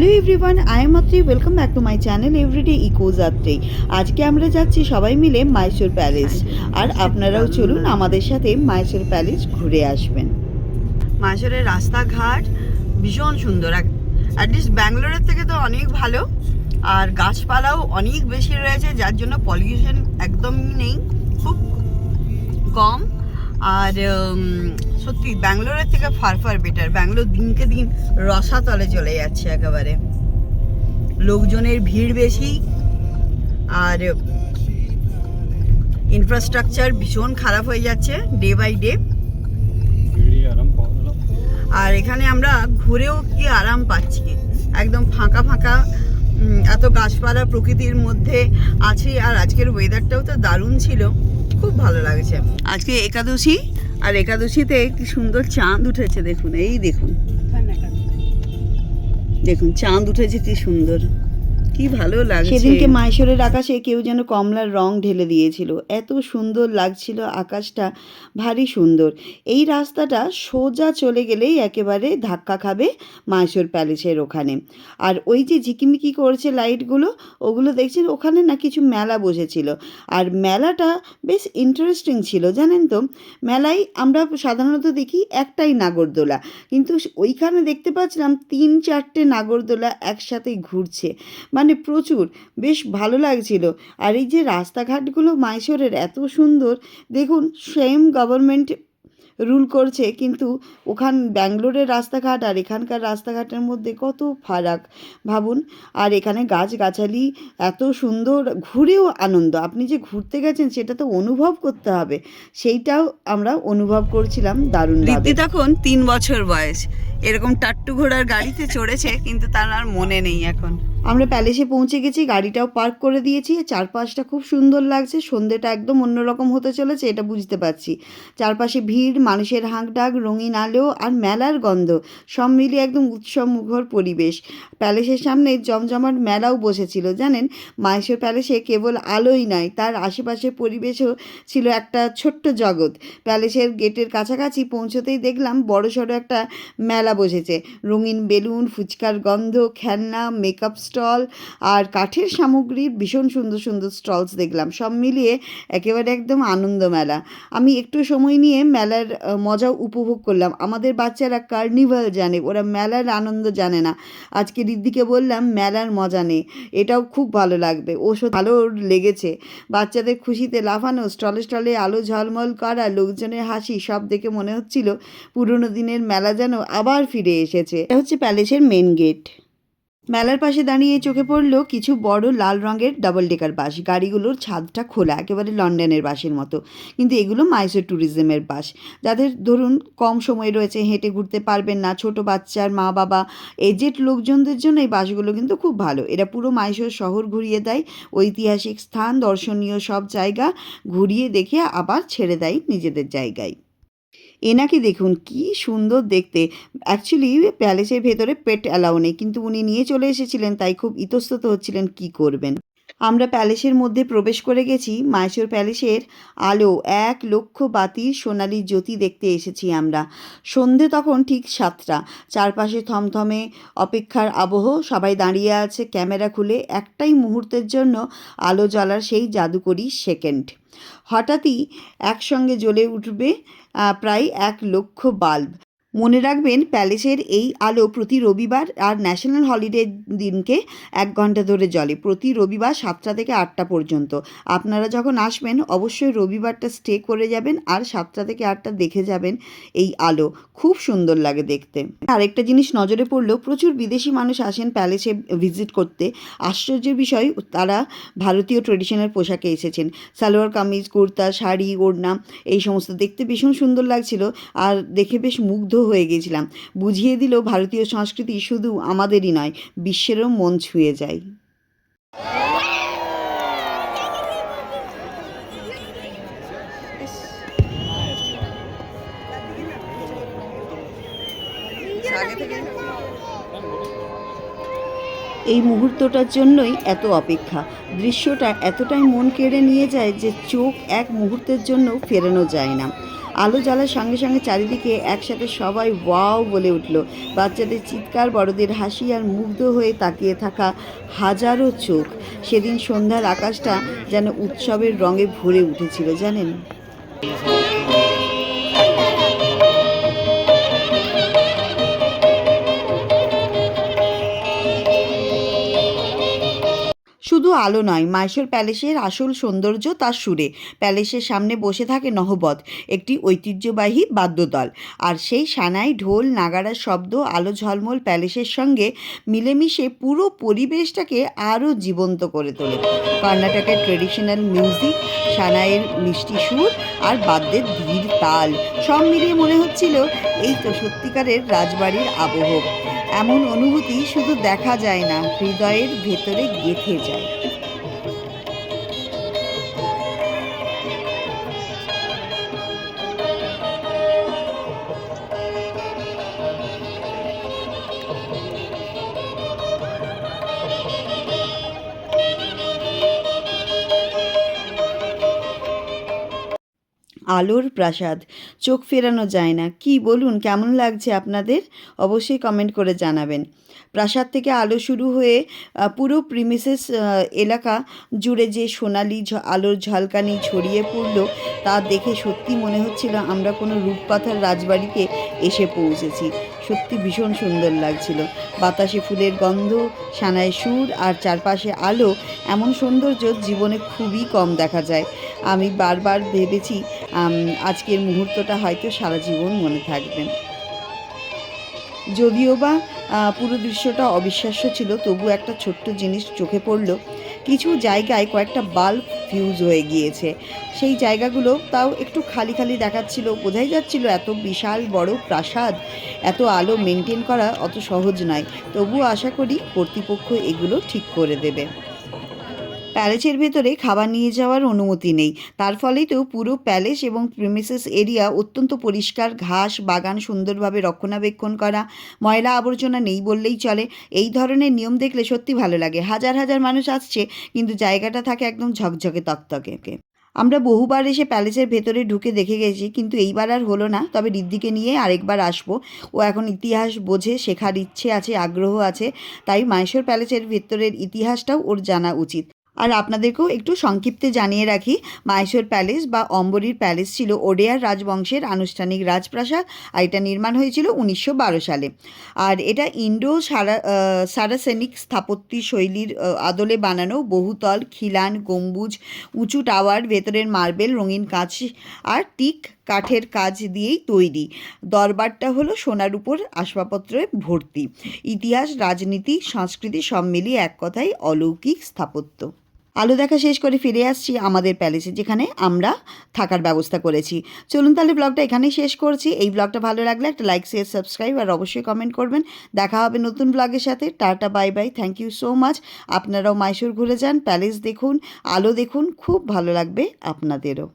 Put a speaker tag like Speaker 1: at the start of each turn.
Speaker 1: Hello everyone I am Atri welcome back to my channel everyday eco যাত্রী আজকে আমরা যাচ্ছি সবাই মিলে মাইসোর প্যালেস আর আপনারাও চলুন আমাদের সাথে মাইসোর প্যালেস ঘুরে আসবেন। মাইসোরের রাস্তাঘাট ভীষণ সুন্দর। অ্যাটলিস্ট ব্যাঙ্গালোরের থেকে তো অনেক ভালো। আর গাছপালাও অনেক বেশি রয়েছে, যার জন্য পলিউশন একদমই নেই। খুব কম। আর সত্যি, ব্যাঙ্গালোরের থেকে ফার ফার বেটার ব্যাঙ্গালোর দিনকে দিন রসাতলে চলে যাচ্ছে একেবারে। লোকজনের ভিড় বেশি আর ইনফ্রাস্ট্রাকচার ভীষণ খারাপ হয়ে যাচ্ছে ডে বাই ডে আর এখানে আমরা ঘুরেও কি আরাম পাচ্ছি? একদম ফাঁকা ফাঁকা এত গাছপালা প্রকৃতির মধ্যে আছি আর আজকের ওয়েদারটাও তো দারুণ ছিল। খুব ভালো লাগছে। আজকে একাদশী আর একাদশীতে কি সুন্দর চাঁদ উঠেছে দেখুন এই দেখুন। দেখুন চাঁদ উঠেছে কি সুন্দর। কি ভালো লাগছে। সেদিনকে মাইশোরের আকাশে কেউ যেন কমলার রং ঢেলে দিয়েছিল। এত সুন্দর লাগছিল আকাশটা, ভারী সুন্দর। এই রাস্তাটা সোজা চলে গেলেই একেবারে ধাক্কা খাবে মাইশোর প্যালেসের ওখানে। আর ওই যে ঝিকিমিকি করছে লাইটগুলো, ওগুলো দেখছেন? ওখানে না কিছু মেলা বসেছিল। আর মেলাটা বেশ ইন্টারেস্টিং ছিল, জানেন তো? মেলায় আমরা সাধারণত দেখি একটাই নাগরদোলা। কিন্তু ওইখানে দেখতে পাচ্ছিলাম তিন চারটে নাগরদোলা একসাথে ঘুরছে। মানে প্রচুর বেশ ভালো লাগছিল। আর এই যে রাস্তাঘাটগুলো মাইশোরের এত সুন্দর দেখুন সেম গভর্নমেন্ট রুল করছে। কিন্তু ওখান ব্যাঙ্গালোরের রাস্তাঘাট আর এখানকার রাস্তাঘাটের মধ্যে কত ফারাক? ভাবুন আর এখানে গাছগাছালি এত সুন্দর ঘুরেও আনন্দ। আপনি যে ঘুরতে গেছেন সেটা তো অনুভব করতে হবে। সেইটাও আমরা অনুভব করছিলাম দারুণ ঋদ্ধি তখন তিন বছর বয়স। এরকম টাট্টু ঘোড়ার গাড়িতে চড়েছে কিন্তু তার আর মনে নেই এখন। আমরা প্যালেসে পৌঁছে গেছি গাড়িটাও পার্ক করে দিয়েছি। চারপাশটা খুব সুন্দর লাগছে সন্ধ্যেটা একদম অন্যরকম হতে চলেছে এটা বুঝতে পারছি। চারপাশে ভিড় মানুষের হাঁকডাক, রঙিন আলো আর মেলার গন্ধ, সব মিলিয়ে একদম উৎসব মুখর পরিবেশ। প্যালেসের সামনে জমজমাট মেলাও বসেছিল, জানেন? মাইশোর প্যালেসে কেবল আলোই নয় তার আশেপাশের পরিবেশও ছিল একটা ছোট্ট জগৎ। প্যালেসের গেটের কাছাকাছি পৌঁছতেই দেখলাম বড়সড় একটা মেলা বসেছে। রঙিন বেলুন, ফুচকার গন্ধ, খেলনা, মেকআপ স্টল আর কাঠের সামগ্রীর ভীষণ সুন্দর সুন্দর স্টলস দেখলাম। সব মিলিয়ে একেবারে একদম আনন্দ মেলা। আমি একটু সময় নিয়ে মেলার আহ, মজা উপভোগ করলাম। আমাদের বাচ্চারা কার্নিভাল জানে ওরা মেলার আনন্দ জানে না। আজকে রিদ্দিকে বললাম মেলার মজা নেই এটাও খুব ভালো লাগবে ও ভালো লেগেছে। বাচ্চাদের খুশিতে লাফানো স্টলে স্টলে আলো ঝলমল করা লোকজনের হাসি সব দেখে মনে হচ্ছিল পুরনো দিনের মেলা যেন আবার ফিরে এসেছে। এটা হচ্ছে প্যালেসের মেন গেট। মেলার পাশে দাঁড়িয়ে চোখে পড়ল কিছু বড় লাল রঙের ডাবল ডেকার বাস। গাড়িগুলোর ছাদটা খোলা, একেবারে লন্ডনের বাসের মতো। কিন্তু এগুলো মাইসোর ট্যুরিজমের বাস। যাদের ধরুন কম সময় রয়েছে, হেঁটে ঘুরতে পারবেন না, ছোট বাচ্চার মা বাবা এজেড লোকজনদের জন্য এই বাসগুলো কিন্তু খুব ভালো। এরা পুরো মাইসোর শহর ঘুরিয়ে দেয়, ঐতিহাসিক স্থান, দর্শনীয় সব জায়গা ঘুরিয়ে দেখে আবার ছেড়ে দেয় নিজেদের জায়গায়। এনাকে দেখুন কি সুন্দর দেখতে। অ্যাকচুয়ালি প্যালেসের ভেতরে পেট অ্যালাউ নেই, কিন্তু উনি নিয়ে চলে এসেছিলেন, তাই খুব ইতস্তত হচ্ছিলেন, কি করবেন? আমরা প্যালেসের মধ্যে প্রবেশ করে গেছি। মাইসোর প্যালেসের আলো এক লক্ষ বাতির সোনালি জ্যোতি দেখতে এসেছি আমরা। সন্ধে তখন ঠিক সাতটা। চারপাশে থমথমে অপেক্ষার আবহ। সবাই দাঁড়িয়ে আছে ক্যামেরা খুলে। একটাই মুহূর্তের জন্য আলো জ্বলার সেই জাদুকরি সেকেন্ড। হঠাৎই একসঙ্গে জ্বলে উঠবে প্রায় এক লক্ষ বাল্ব। মনে রাখবেন, প্যালেসের এই আলো প্রতি রবিবার আর ন্যাশনাল হলিডে দিনকে এক ঘণ্টা ধরে জ্বলে। প্রতি রবিবার সাতটা থেকে আটটা পর্যন্ত। আপনারা যখন আসবেন, অবশ্যই রবিবারটা স্টে করে যাবেন আর সাতটা থেকে আটটা দেখে যাবেন এই আলো। খুব সুন্দর লাগে দেখতে। আরেকটা জিনিস নজরে পড়ল, প্রচুর বিদেশি মানুষ আসেন প্যালেসে ভিজিট করতে। আশ্চর্যের বিষয়, তারা ভারতীয় ট্রেডিশনাল পোশাকে এসেছেন। সালোয়ার কামিজ, কুর্তা, শাড়ি, ওড়না, এই সমস্ত দেখতে ভীষণ সুন্দর লাগছিল। আর দেখে বেশ মুগ্ধ হয়ে গেছিলাম। বুঝিয়ে দিল, ভারতীয় সংস্কৃতি শুধু আমাদেরই নয়, বিশ্বেরও মন ছুঁয়ে যায়। এই মুহূর্তটার জন্যই এত অপেক্ষা। দৃশ্যটা এতটাই মন কেড়ে নিয়ে যায় যে চোখ এক মুহূর্তের জন্য ফেরানো যায় না। আলো জ্বালার সঙ্গে সঙ্গে চারিদিকে একসাথে সবাই ওয়াও বলে উঠল। বাচ্চাদের চিৎকার, বড়দের হাসি আর মুগ্ধ হয়ে তাকিয়ে থাকা হাজারো চোখ। সেদিন সন্ধ্যার আকাশটা যেন উৎসবের রঙে ভরে উঠেছিল, জানেন? আলো নয়। মাইশোর প্যালেসের আসল সৌন্দর্য তার সুরে। প্যালেসের সামনে বসে থাকে নহবত, একটি ঐতিহ্যবাহী বাদ্যদল। আর সেই সানাই ঢোল, নাগারার শব্দ, আলো ঝলমল প্যালেসের সঙ্গে মিলেমিশে পুরো পরিবেশটাকে আরও জীবন্ত করে তোলে। কর্ণাটকের ট্রেডিশনাল মিউজিক, সানাইয়ের মিষ্টি সুর আর বাদ্যের ধীর তাল, সব মিলিয়ে মনে হচ্ছিল এই তো সত্যিকারের রাজবাড়ির আবহ। এমন অনুভূতি শুধু দেখা যায় না হৃদয়ের ভেতরে গেঁথে যায়। আলোর প্রাসাদ চোখ ফেরানো যায় না। কি বলুন, কেমন লাগছে আপনাদের? অবশ্যই কমেন্ট করে জানাবেন। প্রাসাদ থেকে আলো শুরু হয়ে পুরো প্রিমিসেস এলাকা জুড়ে যে সোনালি আলোর ঝলকানি ছড়িয়ে পড়ল, তা দেখে সত্যি মনে হচ্ছিল আমরা কোনো রূপকথার রাজবাড়িতে এসে পৌঁছেছি। সত্যি ভীষণ সুন্দর লাগছিল। বাতাসে ফুলের গন্ধ, সানায় সুর আর চারপাশে আলো, এমন সৌন্দর্য জীবনে খুবই কম দেখা যায়। আমি বারবার ভেবেছি আজকের মুহূর্তটা হয়তো সারা জীবন মনে থাকবে। যদিও বা পুরো দৃশ্যটা অবিশ্বাস্য ছিল, তবু একটা ছোট্ট জিনিস চোখে পড়ল। কিছু জায়গায় কয়েকটা বাল্ব ফিউজ হয়ে গিয়েছে। সেই জায়গাগুলো তাও একটু খালি খালি দেখাচ্ছিল। বোঝাই যাচ্ছিল এত বিশাল, বড় প্রাসাদ, এত আলো মেনটেন করা অত সহজ নয়। তবুও আশা করি কর্তৃপক্ষ এগুলো ঠিক করে দেবে। প্যালেসের ভেতরে খাবার নিয়ে যাওয়ার অনুমতি নেই। তার ফলেই তো পুরো প্যালেস এবং প্রিমিসেস এরিয়া অত্যন্ত পরিষ্কার, ঘাস, বাগান সুন্দরভাবে রক্ষণাবেক্ষণ করা, ময়লা আবর্জনা নেই বললেই চলে। এই ধরনের নিয়ম দেখলে সত্যি ভালো লাগে। হাজার হাজার মানুষ আসছে, কিন্তু জায়গাটা থাকে একদম ঝকঝকে তকতকে। আমরা বহুবার এসে প্যালেসের ভেতরে ঢুকে দেখে গেছি, কিন্তু এইবার আর হলো না। তবে রিদ্দিকে নিয়ে আরেকবার আসব। ও এখন ইতিহাস বোঝে, শেখার ইচ্ছে আছে, আগ্রহ আছে, তাই মাইশোর প্যালেসের ভেতরের ইতিহাসটাও ওর জানা উচিত। আর আপনাদেরকেও একটু সংক্ষিপ্তে জানিয়ে রাখি মাইসোর প্যালেস বা অম্বরীর প্যালেস ছিল ওডেয়ার রাজবংশের আনুষ্ঠানিক রাজপ্রাসাদ আর এটা নির্মাণ হয়েছিল উনিশশো বারো সালে। আর এটা ইন্ডো সারা সারাসেনিক স্থাপত্য শৈলীর আদলে বানানো বহুতল, খিলান, গম্বুজ, উঁচু টাওয়ার, ভেতরের মার্বেল, রঙিন কাঁচ আর টিক কাঠের কাজ দিয়েই তৈরি। দরবারটা হলো সোনার উপর আসবাবপত্রে ভর্তি। ইতিহাস, রাজনীতি, সংস্কৃতি সব মিলিয়ে এক কথায় অলৌকিক স্থাপত্য। আলো দেখা শেষ করে ফিরে আসছি আমাদের প্যালেসে, যেখানে আমরা থাকার ব্যবস্থা করেছি। চলুন তাহলে ব্লগটা এখানেই শেষ করছি। এই ব্লগটা ভালো লাগলে একটা লাইক শেয়ার সাবস্ক্রাইব আর অবশ্যই কমেন্ট করবেন। দেখা হবে নতুন ব্লগের সাথে। Tata bye bye thank you so much আপনারাও মাইশোর ঘুরে যান প্যালেস দেখুন, আলো দেখুন। খুব ভালো লাগবে আপনাদেরও।